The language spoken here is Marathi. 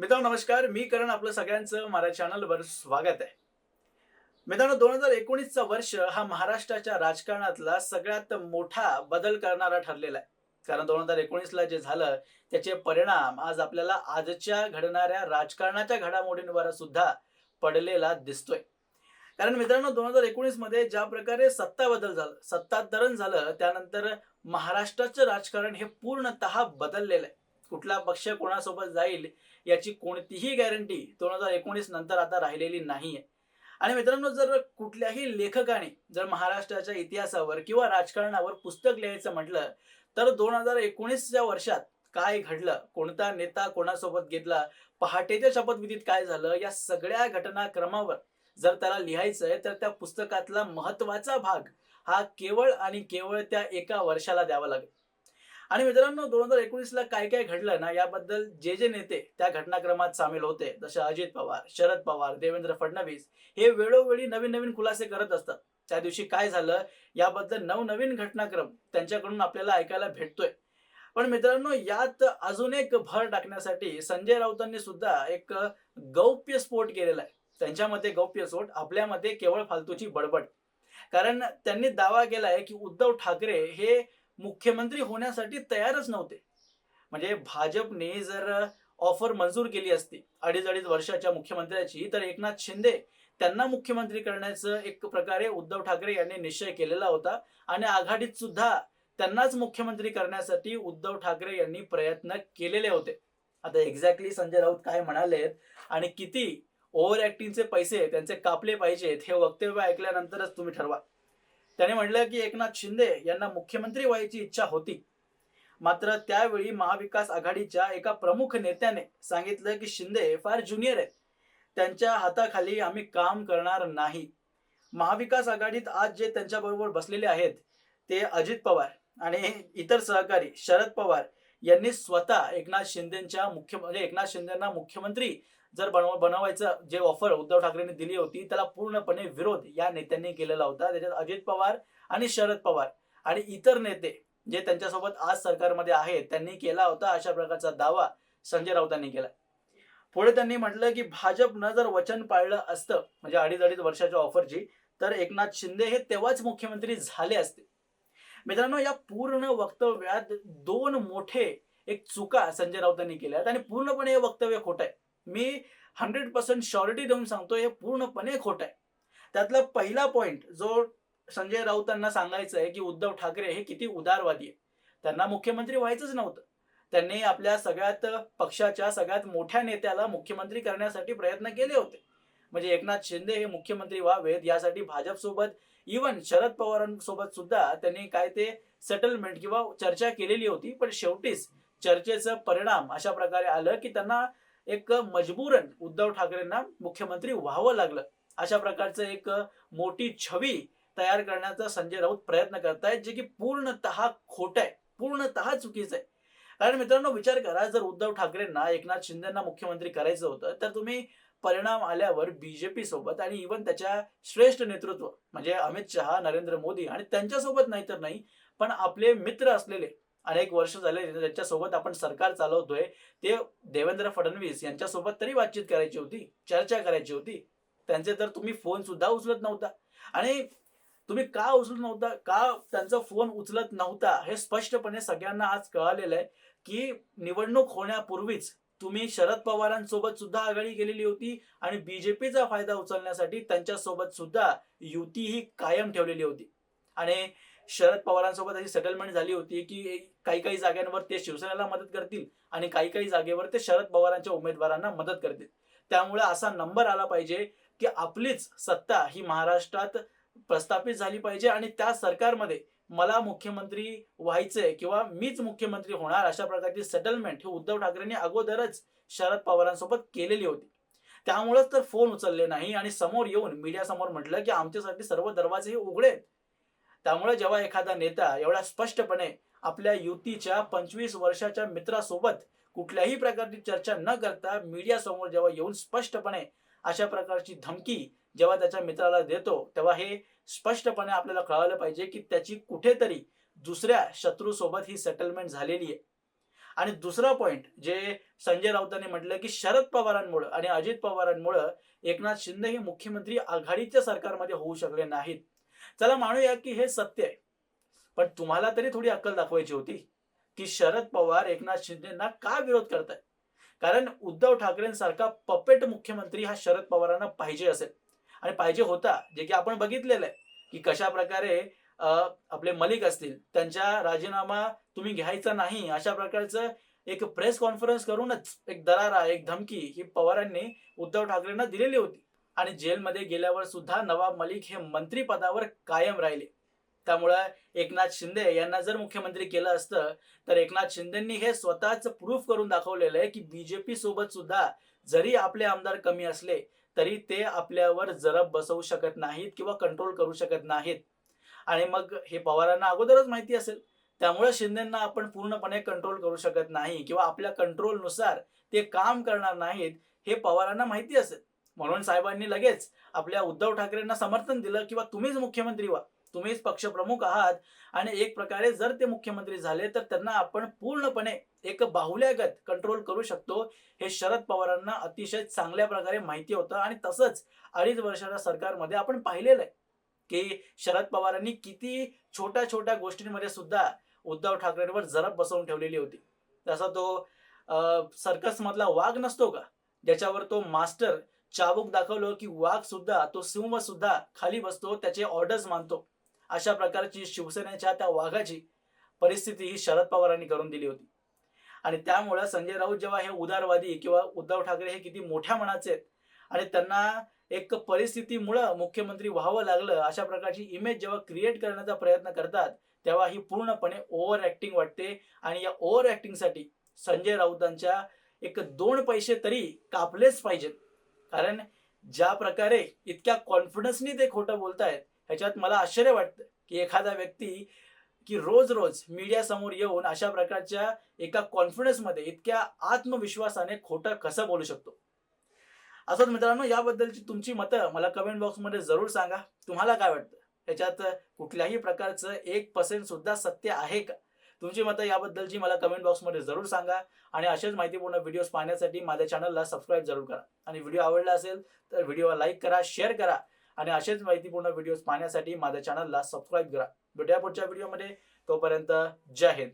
मित्रांनो नमस्कार. मी करण आपलं सगळ्यांचं माझ्या चॅनलवर स्वागत आहे. मित्रांनो दोन हजार एकोणीसचा वर्ष हा महाराष्ट्राच्या राजकारणातला सगळ्यात मोठा बदल करणारा ठरलेला आहे. कारण दोन हजार एकोणीसला जे झालं त्याचे परिणाम आज आपल्याला आजच्या घडणाऱ्या राजकारणाच्या घडामोडींवर सुद्धा पडलेला दिसतोय. कारण मित्रांनो दोन हजार एकोणीसमध्ये ज्या प्रकारे सत्ता बदल झालं सत्तांतरण झालं त्यानंतर महाराष्ट्राचं राजकारण हे पूर्णतः बदललेलं आहे. कुठला पक्ष कोणासोबत जाईल याची कोणतीही गॅरंटी दोन हजार एकोणीस नंतर आता राहिलेली नाहीये. आणि मित्रांनो जर कुठल्याही लेखकाने जर महाराष्ट्राच्या इतिहासावर किंवा राजकारणावर पुस्तक लिहायचं म्हटलं तर दोन हजार एकोणीसच्या वर्षात काय घडलं? कोणता नेता कोणासोबत घेतला? पहाटेच्या शपथविधीत काय झालं? या सगळ्या घटनाक्रमावर जर त्याला लिहायचं आहे तर त्या पुस्तकातला महत्त्वाचा भाग हा केवळ आणि केवळ त्या एका वर्षाला द्यावा लागेल. आणि मित्रांनो दोन हजार एकोणीसला काय काय घडलं ना याबद्दल जे जे नेते त्या घटनाक्रमात सामील होते जसे अजित पवार शरद पवार देवेंद्र फडणवीस हे वेळोवेळी नवीन नवीन खुलासे करत असतात. त्या दिवशी काय झालं याबद्दल नवनवीन घटनाक्रम त्यांच्याकडून आपल्याला ऐकायला भेटतोय. पण मित्रांनो यात अजून एक भर टाकण्यासाठी संजय राऊतांनी सुद्धा एक गौप्य स्फोट केलेला आहे. त्यांच्या मते गौप्य स्फोट आपल्या मते केवळ फालतूची बडबड. कारण त्यांनी दावा केलाय की उद्धव ठाकरे हे मुख्यमंत्री होण्यासाठी तयारच नव्हते. म्हणजे भाजपने जर ऑफर मंजूर केली असती अडीच अडीच वर्षाच्या मुख्यमंत्र्याची तर एकनाथ शिंदे त्यांना मुख्यमंत्री करण्याचं एक प्रकारे उद्धव ठाकरे यांनी निश्चय केलेला होता. आणि आघाडीत सुद्धा त्यांनाच मुख्यमंत्री करण्यासाठी उद्धव ठाकरे यांनी प्रयत्न केलेले होते. आता एक्झॅक्टली संजय राऊत काय म्हणालेत आणि किती ओव्हर ऍक्टिंगचे पैसे त्यांचे कापले पाहिजेत हे वक्तव्य ऐकल्यानंतरच तुम्ही ठरवा. त्याने म्हटलं की एकनाथ शिंदे यांना मुख्यमंत्री व्हायची इच्छा होती. मात्र त्यावेळी महाविकास आघाडीच्या एका प्रमुख नेत्याने सांगितलं की शिंदे फार ज्युनियर आहेत. त्यांच्या हाताखाली आम्ही काम करणार नाही. महाविकास आघाडीत आज जे त्यांच्याबरोबर बसलेले आहेत ते अजित पवार आणि इतर सहकारी शरद पवार यांनी स्वतः एकनाथ शिंदेच्या मुख्य म्हणजे एकनाथ शिंदेना मुख्यमंत्री जर बनव बनवायचं जे ऑफर उद्धव ठाकरेंनी दिली होती त्याला पूर्णपणे विरोध या नेत्यांनी केलेला होता. त्याच्यात अजित पवार आणि शरद पवार आणि इतर नेते जे त्यांच्यासोबत आज सरकारमध्ये आहेत त्यांनी केला होता. अशा प्रकारचा दावा संजय राऊतांनी केला. पुढे त्यांनी म्हटलं की भाजपनं जर वचन पाळलं असतं म्हणजे अडीच अडीच वर्षाच्या ऑफरची तर एकनाथ शिंदे हे तेव्हाच मुख्यमंत्री झाले असते. मित्रांनो या पूर्ण वक्तव्यात दोन मोठे एक चुका संजय राऊतांनी केल्या आणि पूर्णपणे हे वक्तव्य खोटं आहे. मी हंड्रेड पर्सेंट शॉरिटी देऊन सांगतो हे पूर्णपणे खोट आहे. त्यातला पहिला पॉईंट जो संजय राऊतांना सांगायचं आहे की उद्धव ठाकरे हे किती उदारवादी आहे त्यांना मुख्यमंत्री व्हायचंच नव्हतं. त्यांनी आपल्या सगळ्यात पक्षाच्या सगळ्यात मोठ्या नेत्याला मुख्यमंत्री करण्यासाठी प्रयत्न केले होते. म्हणजे एकनाथ शिंदे हे मुख्यमंत्री व्हावेत यासाठी भाजपसोबत इवन शरद पवारांसोबत सुद्धा त्यांनी काय ते सेटलमेंट किंवा चर्चा केलेली होती. पण शेवटीच चर्चेचं परिणाम अशा प्रकारे आलं की त्यांना एक मजबूरन उद्धव ठाकरेंना मुख्यमंत्री व्हावं लागलं. अशा प्रकारचं एक मोठी छवी तयार करण्याचा संजय राऊत प्रयत्न करतायत जे की पूर्णतः खोट आहे पूर्णतः चुकीचं आहे. कारण मित्रांनो विचार करा जर उद्धव ठाकरेंना एकनाथ शिंदेना मुख्यमंत्री करायचं होतं तर तुम्ही परिणाम आल्यावर बीजेपी सोबत आणि इवन त्याच्या श्रेष्ठ नेतृत्व म्हणजे अमित शहा नरेंद्र मोदी आणि त्यांच्यासोबत नाही तर नाही पण आपले मित्र असलेले अनेक वर्ष झाले ज्यांच्यासोबत आपण सरकार चालवतोय. ते देवेंद्र फडणवीस यांच्यासोबत तरी बातचीत करायची होती चर्चा करायची होती. त्यांचे तर तुम्ही फोन सुद्धा उचलत नव्हता. आणि तुम्ही का उचलत नव्हता? का त्यांचा फोन उचलत नव्हता? हे स्पष्टपणे सगळ्यांना आज कळालेलं आहे की निवडणूक होण्यापूर्वीच तुम्ही शरद पवारांसोबत सुद्धा आघाडी केलेली होती आणि बीजेपीचा फायदा उचलण्यासाठी त्यांच्यासोबत सुद्धा युती ही कायम ठेवलेली होती. आणि शरद पवारांसोबत अशी सेटलमेंट झाली होती की काही काही जागांवर ते शिवसेनेला मदत करतील आणि काही काही जागेवर ते शरद पवारांच्या उमेदवारांना मदत करतील. त्यामुळे असा नंबर आला पाहिजे की आपलीच सत्ता ही महाराष्ट्रात प्रस्थापित झाली पाहिजे आणि त्या सरकारमध्ये मला मुख्यमंत्री व्हायचंय किंवा मीच मुख्यमंत्री होणार अशा प्रकारची सेटलमेंट ही उद्धव ठाकरेंनी अगोदरच शरद पवारांसोबत केलेली होती. त्यामुळेच तर फोन उचलले नाही आणि समोर येऊन मीडियासमोर म्हटलं की आमच्यासाठी सर्व दरवाजे हे उघडे त्यामुळे जेव्हा एखादा नेता एवढ्या स्पष्टपणे आपल्या युतीच्या पंचवीस वर्षाच्या मित्रासोबत कुठल्याही प्रकारची चर्चा न करता मीडिया समोर जेव्हा येऊन स्पष्टपणे अशा प्रकारची धमकी जेव्हा त्याच्या मित्राला देतो तेव्हा हे स्पष्टपणे आपल्याला कळालं पाहिजे की त्याची कुठेतरी दुसऱ्या शत्रूसोबत ही सेटलमेंट झालेली आहे. आणि दुसरा पॉईंट जे संजय राऊतांनी म्हटलं की शरद पवारांमुळं आणि अजित पवारांमुळं एकनाथ शिंदे हे मुख्यमंत्री आघाडीच्या सरकारमध्ये होऊ शकले नाहीत. चला मानूया की हे सत्य आहे. पण तुम्हाला तरी थोडी अक्कल दाखवायची होती की शरद पवार एकनाथ शिंदेना का विरोध करताय कारण उद्धव ठाकरेंसारखा पपेट मुख्यमंत्री हा शरद पवारांना पाहिजे असेल. आणि पाहिजे होता जे की आपण बघितलेलं आहे की कशा प्रकारे अं, आपले मलिक असतील त्यांच्या राजीनामा तुम्ही घ्यायचा नाही अशा प्रकारचं एक प्रेस कॉन्फरन्स करूनच एक दरारा एक धमकी ही पवारांनी उद्धव ठाकरेंना दिलेली होती. आणि जेलमध्ये गेल्यावर सुद्धा नवाब मलिक हे मंत्रीपदावर कायम राहिले. त्यामुळं एकनाथ शिंदे यांना जर मुख्यमंत्री केलं असतं तर एकनाथ शिंदेंनी हे स्वतःच प्रूफ करून दाखवलेलं आहे की बीजेपी सोबत सुद्धा जरी आपले आमदार कमी असले तरी ते आपल्यावर जरब बसवू शकत नाहीत किंवा कंट्रोल करू शकत नाहीत. आणि मग हे पवारांना अगोदरच माहिती असेल. त्यामुळे शिंदेना आपण पूर्णपणे कंट्रोल करू शकत नाही किंवा आपल्या कंट्रोलनुसार ते काम करणार नाहीत हे पवारांना माहिती असेल. म्हणून साहेबांनी लगेच आपल्या उद्धव ठाकरेंना समर्थन दिलं किंवा तुम्हीच मुख्यमंत्री व्हा. तुम्हीच पक्षप्रमुख आहात. आणि एक प्रकारे जर ते मुख्यमंत्री झाले तर त्यांना आपण पूर्णपणे एक बाहुल्यागत कंट्रोल करू शकतो. हे शरद पवारांना अतिशय चांगल्या प्रकारे माहिती होतं. आणि तसंच अडीच वर्षाच्या सरकारमध्ये आपण पाहिलेलं आहे की शरद पवारांनी किती छोट्या छोट्या गोष्टींमध्ये सुद्धा उद्धव ठाकरेंवर जरब बसवून ठेवलेली होती. तसा तो सर्कसमधला वाघ नसतो का? ज्याच्यावर तो मास्टर चाबूक दाखवलं की वाघ सुद्धा तो सिंह सुद्धा खाली बसतो त्याचे ऑर्डर्स मानतो. अशा प्रकारची शिवसेनेच्या त्या वाघाची परिस्थिती ही शरद पवारांनी करून दिली होती. आणि त्यामुळे संजय राऊत जेव्हा हे उदारवादी किंवा उद्धव ठाकरे हे किती मोठ्या मनाचे आहेत आणि त्यांना एक परिस्थितीमुळं मुख्यमंत्री व्हावं लागलं अशा प्रकारची इमेज जेव्हा क्रिएट करण्याचा प्रयत्न करतात तेव्हा ही पूर्णपणे ओव्हर ऍक्टिंग वाटते. आणि या ओव्हर ऍक्टिंगसाठी संजय राऊतांच्या एक दोन पैसे तरी कापलेच पाहिजेत. कारण ज्या प्रकारे इतक्या कॉन्फिडन्सनी ते खोटं बोलतायत ह्याच्यात मला आश्चर्य वाटतं की एखादा व्यक्ती की रोज रोज मीडिया समोर येऊन अशा प्रकारच्या एका कॉन्फिडन्समध्ये इतक्या आत्मविश्वासाने खोटं कसं बोलू शकतो? असंच मित्रांनो याबद्दलची तुमची मतं मला कमेंट बॉक्समध्ये जरूर सांगा. तुम्हाला काय वाटतं? याच्यात कुठल्याही प्रकारचं एक पर्सेंट सुद्धा सत्य आहे का? तुमची मतं याबद्दलची मला कमेंट बॉक्समध्ये जरूर सांगा. आणि असेच माहितीपूर्ण व्हिडिओज पाहण्यासाठी माझ्या चॅनलला सबस्क्राईब जरूर करा. आणि व्हिडिओ आवडला असेल तर व्हिडिओला लाईक करा शेअर करा. आणि असेच माहितीपूर्ण व्हिडिओज पाहण्यासाठी माझ्या चॅनलला सबस्क्राईब करा. भेटूया पुढच्या व्हिडिओमध्ये तोपर्यंत जय हिंद.